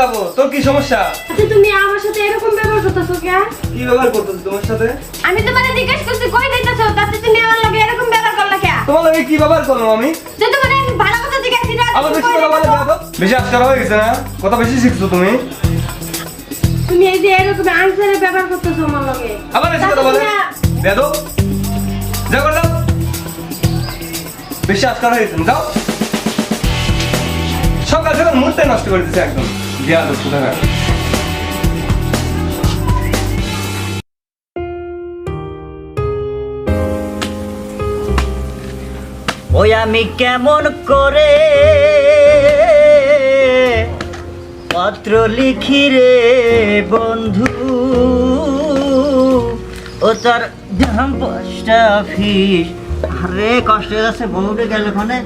যাব। তোর কি সমস্যা? আচ্ছা তুমি আমার সাথে এরকম ব্যবহার করতেছো কে কি ব্যবহার করতেছ তোমার সাথে? আমি তোমারে জিজ্ঞেস করছি কই যাইতেছো? তাতে তুমি আমার লগে এরকম ব্যবহার করলা কে তোমার লাগে কি ব্যবহার করলাম আমি? যে তোমারে আমি ভালো কথা জিজ্ঞাসি আবার বেশি বলে? বেয়াদব। বেশি আজকাল হয়ে গেছে না? কথা বেশি শিখছো তুমি? তুমি এই যে এরকম আনসারে ব্যবহার করতেছো আমার লগে। আবার বেশি কথা বলে বেদো? যা করে দাও। বেশি আজকাল হয়ে গেছে যাও। সকাল সকাল মুহূর্তে নষ্ট করে দিচ্ছে একদম। বেয়াদব কোথাকার ওই আমি কেমন করে পত্র লিখি রে বন্ধু? ও তার দাম পোস্ট অফিস আরে, কষ্ট হয়ে যাচ্ছে বউটা গেল ওখানে।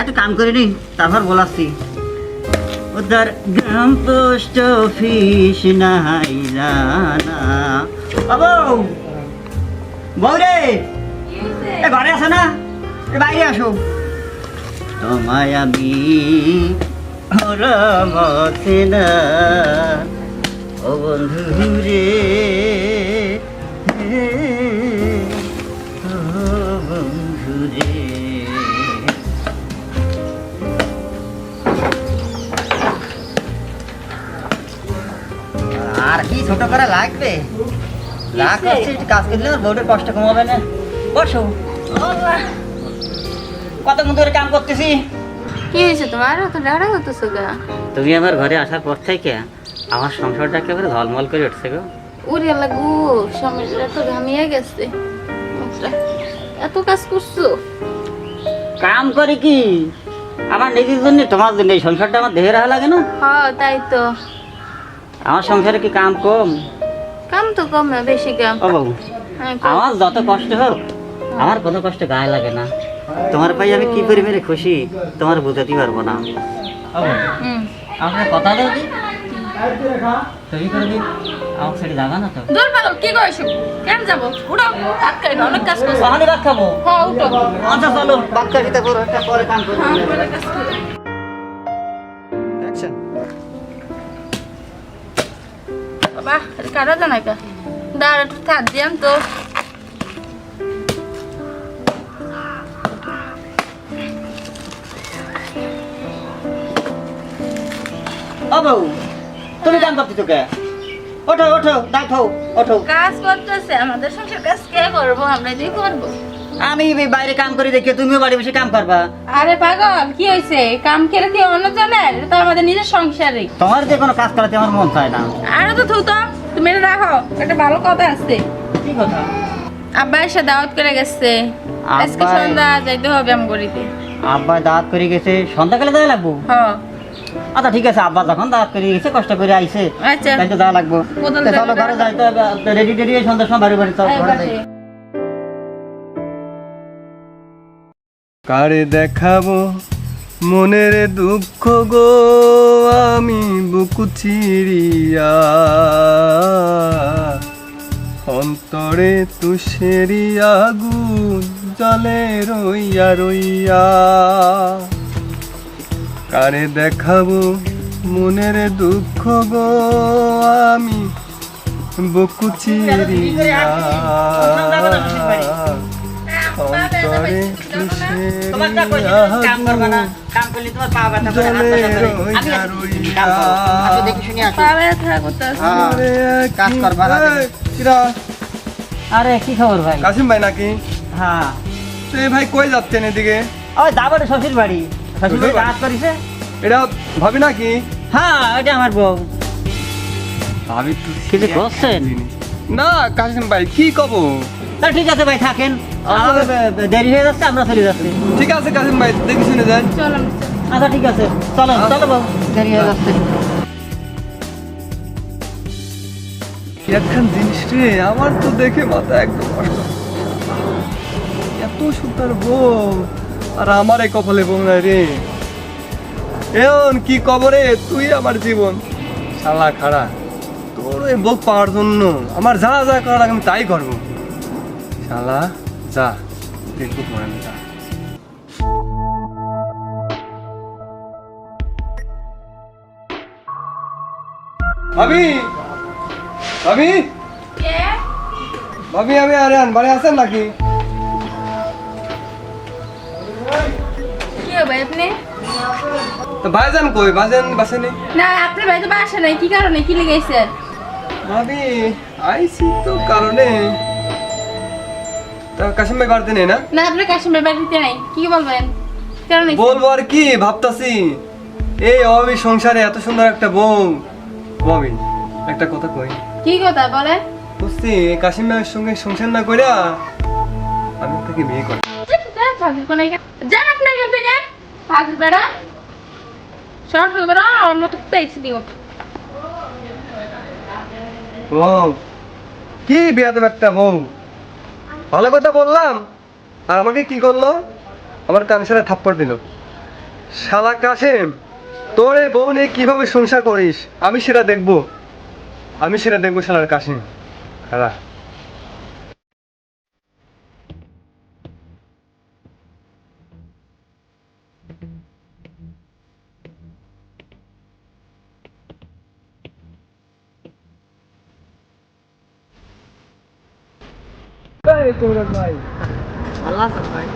একটু কাম করে নি তারপর বলাচ্ছি। তার গ্রাম পোস্ট অফিস নাই জানা। বাবু! বউ রে! এ ঘরে আছে না? এ বাইরে আসো। তোমায় আমি হরমতে না। ও বন্ধু রে লাগবে রাগ করছি একটু কাজ করলে ওর বউটার কষ্ট কমাবে না। বসো। কত মতো কাম করতেছি? কি হয়েছে তোমার? তো ডাড়া গা? তুমি আমার ঘরে আসার পর থেকে আমার সংসারটা একেবারে ঝলমল করে উঠছে গো। উড়ে লাগু সময়টা তো ঘামিয়ে গেছে। মুখটা। এত কাজ করছ? কাম করে কি? আমার নিজের জন্য তোমার জন্য। এই সংসারটা আমার দেহে রাখা লাগে না? হ্যাঁ তাই তো। আমার সংসারে কি কাম কম? কাম তো কম না বেশি কাম। ও বাবু। হ্যাঁ। আমার যত কষ্ট হোক আমার কোনো কষ্ট গায়ে লাগে না। তোমার পাই আমি কি পরিমাণে খুশি তোমার বুঝাতে পারব না। আপনার কথা দাও দি। তৈরি আমার ছেড়ে যাবা না তো। দূর পাগল কি করছ? কেন যাব? উঠো হাত খাই অনেক কাজ করছ। ভাত খাব। হ্যাঁ উঠো। আচ্ছা চলো। ভাত খাইতে পরে পরে কাম করব বাবা কাটা জানাই কা দাঁড় একটু থাক দিয়াম তো। ও বউ তুমি কাম করতেছো কে? ওঠো ওঠো দেখো ওঠো। কাজ করতেছে আমাদের সংসার কাজ কে করব? আমরা দিয়ে করব। আমি বাইরে কাম করে দেখি তুমিও বাড়ি বসে কাম করবা। আরে পাগল কি হয়েছে কাম কেড়ে দিয়ে অন্যজনের এটা তো আমাদের নিজের সংসারে তোমার যে কোনো কাজ করাতে আমার মন চায় না। আরও তো থুতো তুমি এটা রাখো একটা ভালো কথা আছে। কি কথা? আব্বা এসে দাওয়াত করে গেছে। আজকে সন্ধ্যা যাইতে হবে আম করিতে আব্বা দাঁত করে গেছে সন্ধ্যাকালে যাওয়া লাগবো? হ। আচ্ছা ঠিক আছে আব্বা যখন দাঁত করে গেছে কষ্ট করে আইছে। আচ্ছা। তাই তো যাওয়া লাগবো। চলো ঘরে যাইতে রেডি হয়ে সন্ধ্যার সময় বাড়ি বাড়ি চল ঘরে যাই। কারে দেখাবো মনের দুঃখ গো? আমি বুকু চিরিয়া অন্তরে তুষেরি আগুন জলে রইয়া রইয়া কারে দেখাবো মনের দুঃখ গো? আমি বুকু চিরিয়া করে আরে কি খবর ভাই কাসিম ভাই নাকি হ্যাঁ ভাই কই যাচ্ছেন এদিকে ওই যাব শ্বশুর বাড়ি শ্বশুর বাড়ি কাজ করিছে এটা ভাবি নাকি হ্যাঁ এটা আমার বউ ভাবি কিছু করছেন? না কাসিম ভাই কি কব তা ঠিক আছে ভাই থাকেন। আমার দেরি হয়ে যাচ্ছে আমরা চলে যাচ্ছি। ঠিক আছে কাসিম ভাই দেখি শুনে যান। আচ্ছা ঠিক আছে। চলো চলো বউ দেরি হয়ে যাচ্ছে। একখান জিনিস রে আমার তো দেখে মাথা একদম এত সুন্দর বউ আর আমার এই কপালে বউ নাই রে। এমন কি কবরে তুই আমার জীবন। শালা খাড়া তোর এই বউ পাওয়ার জন্য আমার যা যা করার আমি তাই করব। শালা যা তোমার আমি যা ভাবি ভাবি ভাবি আমি আরে আন আছেন নাকি কি হবে আপনি তো ভাইজান কই ভাইজান বাসে নেই না আপনার বাড়িতে বাসা নাই কি কারণে কি লেগেছেন ভাবি আইসি তো কারণে তা কাশিম ভাই বাড়িতে নেই না? না আপনার কাশ্মীর বাড়িতে নাই। কি বলবেন? কারণ বলব আর কি ভাবতাছি। এই অভাবী সংসারে এত সুন্দর একটা বউ। ভাবি একটা কথা কই। কি কথা বলেন? বুঝছি কাশিম ভাইয়ের সঙ্গে সংসার না কইরা আমি তাকে বিয়ে করি। যান আপনার এখান থেকে পাগল বেড়া। শর্ট হয়ে বেড়া অন্য তো পেয়েছি দিও। বউ কি বিয়া একটা বউ। ভালো কথা বললাম? আর আমাকে কি করল? আমার কান সারা থাপ্পড় দিল। শালা কাশেম তোর এই বউ নিয়ে কীভাবে সংসার করিস? আমি সেটা দেখব। আমি সেটা দেখব শালার কাশেম খালা ভাই।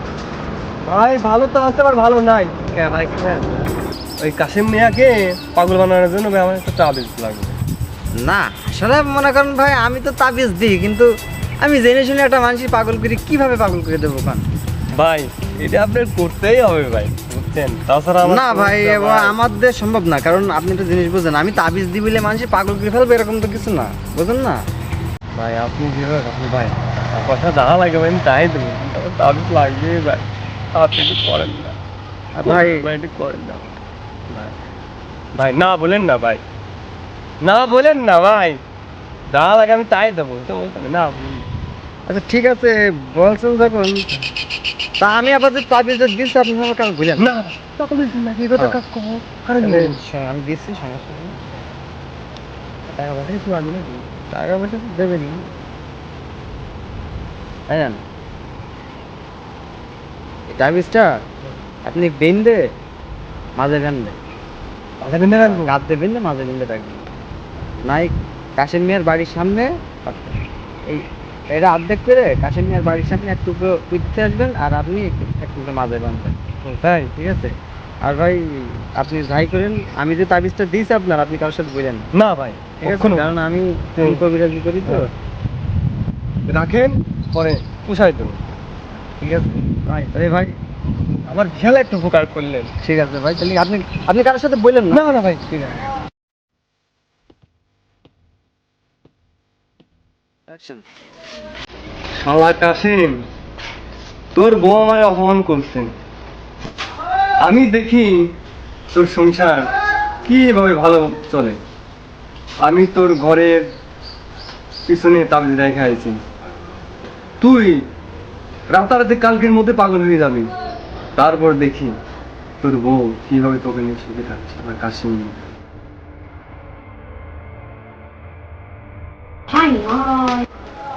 ভাই? ভালো তো আছে আবার ভালো নাই। ওই কাশিম মিয়াকে পাগল বানানোর জন্য ভাই আমার একটা তাবিজ লাগবে। না আসলে মনে করেন ভাই আমি তো তাবিজ দিই কিন্তু আমি জেনে শুনে একটা মানুষই পাগল করি কীভাবে পাগল করে দেবো কান ভাই এটা আপনার করতেই হবে ভাই বুঝছেন? তাছাড়া না ভাই আমাদের সম্ভব না কারণ আপনি তো জিনিস বুঝেন আমি তাবিজ দিই বলে মানুষ পাগল করে ফেলবে এরকম তো কিছু না বুঝেন না? ভাই আপনি যেভাবে আপনি ভাই কথা দাঁড়া লাগে আমি তাই দেবো আমার তাবিজ লাগবে ভাই। আপনি একটু করেন না। ভাই। একটু করেন না। ভাই না বলেন না ভাই। না বলেন না ভাই। দাঁড়া লাগে আমি তাই দেবো। তো না আচ্ছা ঠিক আছে বলছেন যখন তা আমি আপাতত তাবিজটা দিচ্ছি আপনি আমার কাছে বুঝলেন না। না কি কথা কাজ করব? আমি দিচ্ছি সমস্যা টাকা পয়সা একটু আনবি টাকা পয়সা দেবেনি তাই এই আপনি বেঁধে মাঝে বেঁধে। দিন রাখব? গাঁদতে বেঁধে মাঝে বেঁধে রাখবেন নাই কাশেম মিয়ার বাড়ির সামনে। এই এটা অর্ধেক করে কাশেম মিয়ার বাড়ির সামনে এক টুকরো পিঠতে আসবেন আর আপনি এক- টুকরো মাঝে বাঁধবেন। তাই? ঠিক আছে। আর ভাই আপনি যাই করেন আমি যে তাবিজটা দিয়েছি আপনার আপনি কারোর সাথে বলেন না। ভাই কারণ আমি কবিরাজি করি তো। রাখেন। পরে পুষাই দেবো ঠিক আছে? ভাই আরে ভাই আমার বিশাল একটা উপকার করলেন। ঠিক আছে ভাই তাহলে আপনি আপনি কারোর সাথে বললেন না? না ভাই ঠিক আছে। শালা কাসিম তোর বউ আমায় অপমান করছে। আমি দেখি তোর সংসার কীভাবে ভালো চলে। আমি তোর ঘরের পিছনে তাবিজ রেখে আছি তুই রাতারাতি কালকের মধ্যে পাগল হয়ে যাবি। তারপর দেখি তোর বউ কীভাবে তোকে নিয়ে সুখে থাকছে আমার হাই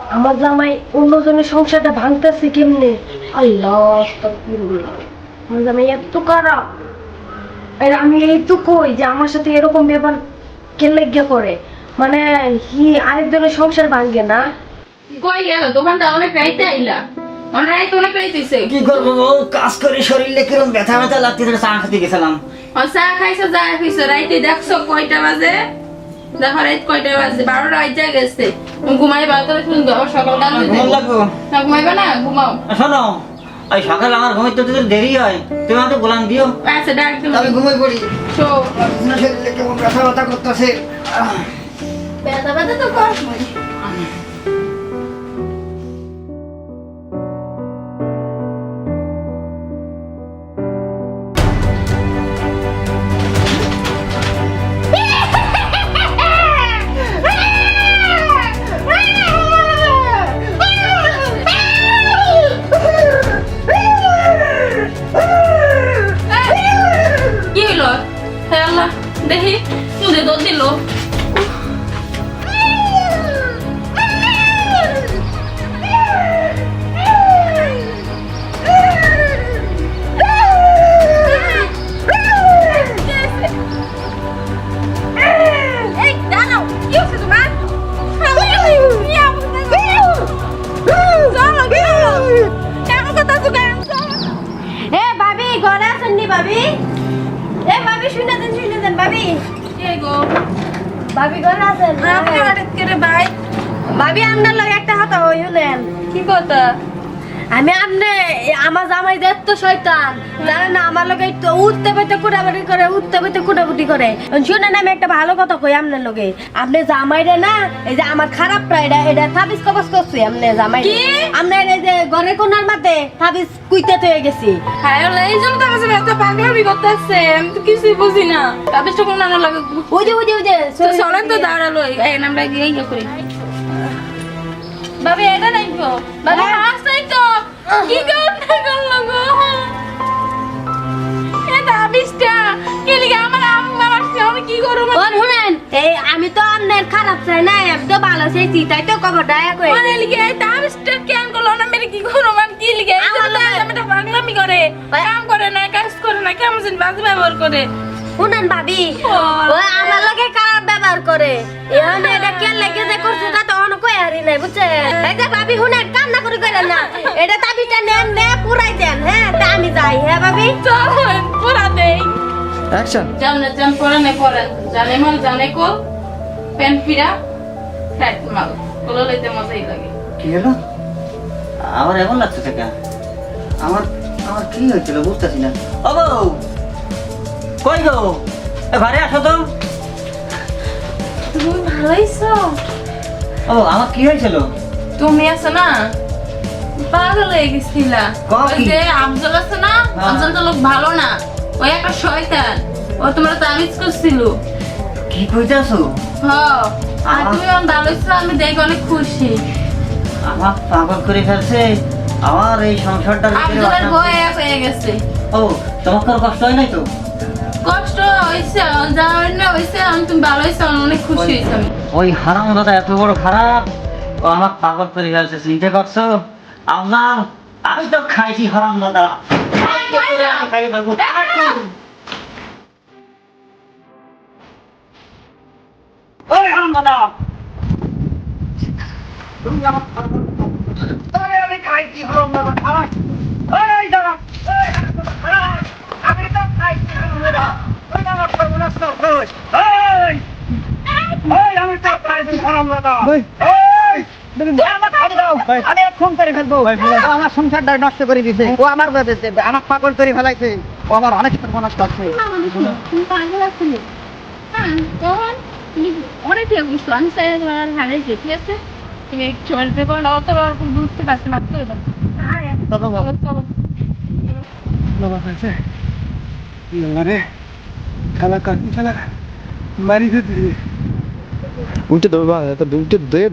আমার জামাই অন্যজনের সংসারটা ভাঙতেছে কেমনে? আল্লাহ। আমার জামাই এত খারাপ। আর আমি এই তো কই যে আমার সাথে এরকম ব্যাপার কেলে গিয়ে করে? মানে আরেকজনের সংসার ভাঙে না? কই গেল? দোকানটা অনেক রাইতে আইলা। অনেক রাইতে অনেক রাইতেছে কি করব বউ? কাজ করে শরীরে কীরকম ব্যথা ব্যথা লাগতেছে চা খেতে গেছিলাম। ও চা খাইছো যা খাইছো। রাইতে দেখছ কয়টা বাজে? দেখো রাইত কয়টা বাজে? বারোটা বাজে গেছে। ঘুমাই বারোটা শুনবে আবার সকাল গান ঘুম না ঘুমাইবে না? ঘুমাও। শোনো ওই সকালে আমার ঘুমাইতে তো দেরি হয়। তুমি আমাকে গোলাম দিও। আচ্ছা ডাক আমি ঘুমাই পড়ি। শো। শরীরে কেমন ব্যথা ব্যথা করতেছে? ব্যথা ব্যথা তো ভাবি ঘরে আছেন? আপনি হঠাৎ করে ভাই? ভাবি আপনার লগে একটা কথা হইলেন কি কথা? আমি আপনি আমার জামাই দেখ তো শয়তান। জানেন না আমার লগে তো উঠতে পেতে কুটাকুটি করে উঠতে পেতে কুটাকুটি করে। শুনেন আমি একটা ভালো কথা কই আপনার লগে। আপনি জামাইরে না এই যে আমার খারাপ প্রায়টা এটা থাবিস কবস করছি আপনি জামাই কি? আপনার এই যে ঘরের কোনার মাঝে থাবিস কুইতে হয়ে গেছি। হ্যাঁ এই জন্য তো আমার এত পাগলামি করতেছে। আমি তো কিছুই বুঝি না। তাবিজটা কোন আনা লাগে? ওই যে ওই যে ওই যে চলেন তো দাঁড়াল এই আমরা গিয়ে ইয়ে করি। ভাবি এটা নাই তো। ভাবি হাস নাই তো। কি করতে করল গো? এ তাবিজটা কে লিগে আমার আম্মু আমার আমি কি করব? ওর শুনেন এই আমি তো আপনার খারাপ চাই না একদম ভালো চাইছি তাই তো খবর দয়া করে। মানে লিগে এই তাবিজটা কেন করল? না মেরে কি করব? মানে কি লিগে আমি তো পাগলামি করে। কাম করে না কাজ করে না কেমন যেন বাজে ব্যবহার করে। শুনেন ভাবি ও, আমার লগে খারাপ ব্যবহার করে। এখন এটা কে লেগে যে করছে তা তো অন্য কই হারি নাই বুঝছে? এই যে ভাবি শুনেন কান্না করে কইলেন না? এটা তাবিটা নেন নে পুরাই দেন হ্যাঁ? তা আমি যাই হ্যাঁ ভাবি? চলেন পুরা দেই। অ্যাকশন জানে জান পরে নে পরে। জানে মাল জানে কল পেন ফিরা ফ্যাট মাল। কলো লইতে মজাই লাগে। কি হলো? আমার এমন লাগছে থেকে আমার আমার কি হয়েছিল বুঝতেছি না। ও বউ! কই গো? এ ঘরে আসো তো। তুমি ভালো আইছো? ও আমার কি হয়েছিল? তুমি আছো না? পাগল হয়ে গেছিলা। ওই যে আফজল আছে না? হ্যাঁ। আফজল তো লোক ভালো না। ওই একটা শয়তান। ও তোমার তামিজ করছিল কি কইতাছো হ। আর তুমি আমার ভালো আমি দেখে অনেক খুশি। আমার পাগল করে ফেলছে। আমার এই সংসারটার ভিতরে আফজলের অশান্তি। হয়ে গেছে। ও তোমার কষ্ট হয় নাই তো? হয়েছে যাওয়ার না হয়েছে আমি তুমি ভালো হয়েছে আমি অনেক খুশি হয়েছে আমি। ওই হারাম দাদা এত বড় খারাপ। ও আমার পাগল করে ফেলছে চিন্তা করছ? আপনার আমি তো খাইছি হারাম দাদা। ওই হারাম দাদা। তুমি আমার আমি খাইছি হারাম দাদা খাই ওই দাদা ওই হারাম দাদা, খাই। আমি তো খাইছি হারাম দাদা ওই আমার সর্বনাশ করছ। ওই ওই আমি তো খাইছি হারাম দাদা ভাই। আমার খাই দাও। আমি খুন করে ফেলব। ও আমার সংসারটা নষ্ট করে দিছে। ও আমার আমার পাগল করে ফেলাইছে। ও আমার অনেক অনেক ঠিক বুঝছ আমি চাই তোমার হারাইছে ঠিক আছে তুমি বুঝতে পারছি চলো খেলা খেলা মারি দিতে উল্টে দেবো বা এটা উল্টে দিয়ে